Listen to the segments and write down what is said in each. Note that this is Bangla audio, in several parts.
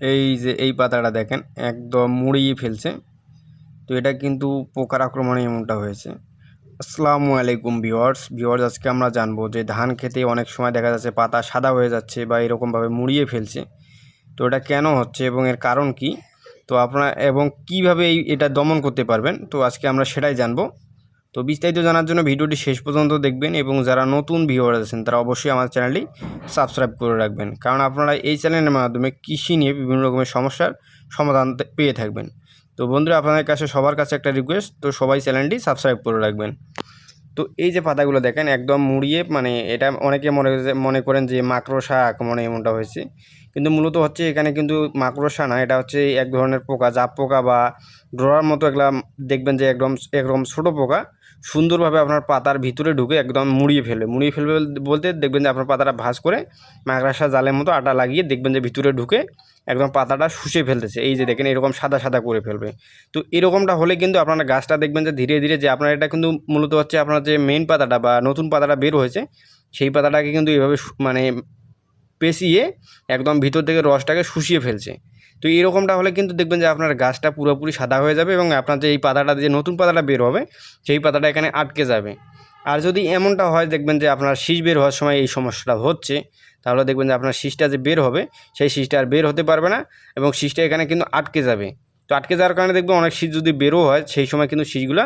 এই যে এই পাতাটা দেখেন, একদম মুড়িয়ে ফেলছে। তো এটা কিন্তু পোকার আক্রমণে এমনটা হয়েছে। আসসালামু আলাইকুম ভিওয়ার্স ভিওয়ার্স আজকে আমরা জানব যে ধান খেতে অনেক সময় দেখা যাচ্ছে পাতা সাদা হয়ে যাচ্ছে বা এরকমভাবে মুড়িয়ে ফেলছে। তো এটা কেন হচ্ছে এবং এর কারণ কি? তো আপনারা, এবং কীভাবে এই, এটা দমন করতে পারবেন? তো আজকে আমরা সেটাই জানব। তো বিস্তারিত জানার জন্য ভিডিওটি শেষ পর্যন্ত দেখবেন এবং যারা নতুন ভিউয়ার আছেন, তারা অবশ্যই আমার চ্যানেলটি সাবস্ক্রাইব করে রাখবেন। কারণ আপনারা এই চ্যানেলের মাধ্যমে কৃষি নিয়ে বিভিন্ন রকমের সমস্যার সমাধান পেয়ে থাকবেন। তো বন্ধুরা, আপনাদের কাছে সবার কাছে একটা রিকোয়েস্ট তো সবাই চ্যানেলটি সাবস্ক্রাইব করে রাখবেন। তো এই যে পাতাগুলো দেখেন, একদম মুড়িয়ে মানে এটা অনেকে মনে মনে করেন যে মাকড়সা আক্রমণে এমনটা হয়েছে। কিন্তু মূলত হচ্ছে এখানে কিন্তু মাকড়সা না, এটা হচ্ছে এক ধরনের পোকা, জাপ পোকা বা ড্রয়ার মতো এগুলা দেখবেন যে একদম একদম ছোটো পোকা। সুন্দরভাবে আপনার পাতার ভিতরে ঢুকে একদম মুড়িয়ে ফেলবে। মুড়িয়ে ফেলবে বলতে দেখবেন যে আপনার পাতাটা ভাঁজ করে মাকড়সা জালের মতো আটা লাগিয়ে দেখবেন যে ভিতরে ঢুকে একদম পাতাটা শুষে ফেলতেছে। এই যে দেখেন এরকম সাদা সাদা করে ফেলবে। তো এরকমটা হলে কিন্তু আপনার গাছটা দেখবেন যে ধীরে ধীরে যে আপনার এটা কিন্তু মূলত হচ্ছে আপনার যে মেন পাতাটা বা নতুন পাতাটা বের হয়েছে, সেই পাতাটাকে কিন্তু এইভাবে শু- মানে পেঁচিয়ে একদম ভিতর থেকে রসটাকে শুষিয়ে ফেলছে। তো এরকমটা হলে কিন্তু দেখবেন যে আপনার গাছটা পুরোপুরি সাদা হয়ে যাবে এবং আপনার যে এই পাতাটা যে নতুন পাতাটা বের হবে, সেই পাতাটা এখানে আটকে যাবে। আর যদি এমনটা হয় দেখবেন যে আপনার শীষ বের হওয়ার সময় এই সমস্যাটা হচ্ছে, তাহলে দেখবেন যে আপনার শীষটা যে বের হবে, সেই শীষটা আর বের হতে পারবে না এবং শীষটা এখানে কিন্তু আটকে যাবে। তো আটকে যাওয়ার কারণে দেখবেন অনেক শীষ যদি বেরো হয়, সেই সময় কিন্তু শীষগুলো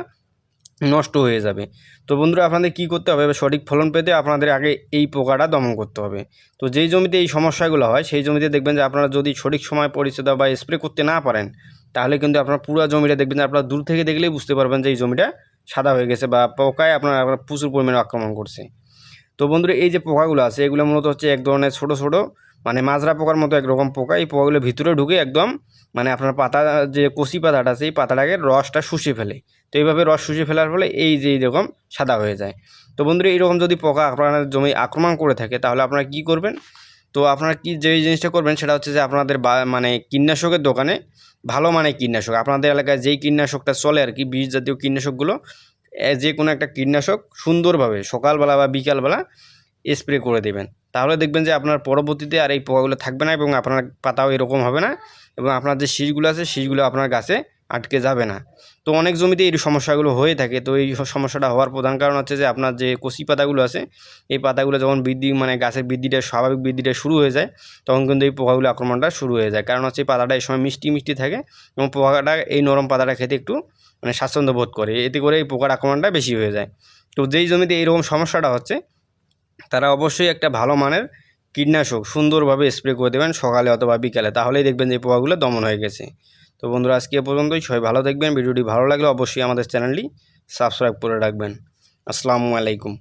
নষ্ট হয়ে যাবে। তো বন্ধুরা, আপনাদের কী করতে হবে? সঠিক ফলন পেতে আপনাদের আগে এই পোকাটা দমন করতে হবে। তো যেই জমিতে এই সমস্যাগুলো হয়, সেই জমিতে দেখবেন যে আপনারা যদি সঠিক সময় পরিচর্যা বা স্প্রে করতে না পারেন, তাহলে কিন্তু আপনার পুরো জমিটা দেখবেন যে আপনারা দূর থেকে দেখলেই বুঝতে পারবেন যে এই জমিটা সাদা হয়ে গেছে বা পোকায় আপনার আপনার প্রচুর পরিমাণে আক্রমণ করছে। তো বন্ধুরা, এই যে পোকাগুলো আছে, এগুলো মূলত হচ্ছে এক ধরনের ছোটো ছোটো মানে মাজরা পোকার মতো একরকম পোকা। এই পোকাগুলো ভিতরে ঢুকে একদম মানে আপনার পাতা, যে কচি পাতাটা এই পাতাটাকে রসটা শুষে ফেলে। তো এইভাবে রস শুষে ফেলার ফলে এই যে এইরকম সাদা হয়ে যায়। তো বন্ধুরা, এইরকম যদি পোকা আপনার জমি আক্রমণ করে থাকে, তাহলে আপনারা কি করবেন? তো আপনারা কি যে জিনিসটা করবেন, সেটা হচ্ছে যে আপনাদের মানে কীটনাশকের দোকানে ভালো মানে কীটনাশক, আপনাদের এলাকায় যেই কীটনাশকটা চলে আর কি বীজ জাতীয় কীটনাশকগুলো যে কোনো একটা কীটনাশক সুন্দরভাবে সকালবেলা বা বিকালবেলা স্প্রে করে দেবেন। তাহলে দেখবেন যে আপনার পরবর্তীতে আর এই পোকাগুলো থাকবে না এবং আপনার পাতাও এরকম হবে না এবং আপনার যে শীষগুলো আছে শীষগুলো আপনার গাছে আটকে যাবে না। তো অনেক জমিতে এই সমস্যাগুলো হয়ে থাকে। তো এই সমস্যাটা হওয়ার প্রধান কারণ হচ্ছে যে আপনার যে কচি পাতাগুলো আছে, এই পাতাগুলো যখন বৃদ্ধি মানে গাছের বৃদ্ধিটা, স্বাভাবিক বৃদ্ধিটা শুরু হয়ে যায়, তখন কিন্তু এই পোকাগুলো আক্রমণটা শুরু হয়ে যায়। কারণ হচ্ছে এই পাতাটা এই সময় মিষ্টি মিষ্টি থাকে এবং পোকাটা এই নরম পাতাটা খেতে একটু মানে স্বাচ্ছন্দ্য বোধ করে। এতে করে এই পোকার আক্রমণটা বেশি হয়ে যায়। তো যেই জমিতে এইরকম সমস্যাটা হচ্ছে তারা অবশ্যই একটা ভালো মানের কীটনাশক সুন্দরভাবে স্প্রে করে দেবেন সকালে অথবা বিকালে। তাহলেই দেখবেন যে পোকাগুলো দমন হয়ে গেছে। তো বন্ধুরা, আজকে এ পর্যন্তই। সবাই ভালো দেখবেন ভিডিওটি ভালো লাগলে অবশ্যই আমাদের চ্যানেলটি সাবস্ক্রাইব করে রাখবেন। আসসালামু আলাইকুম।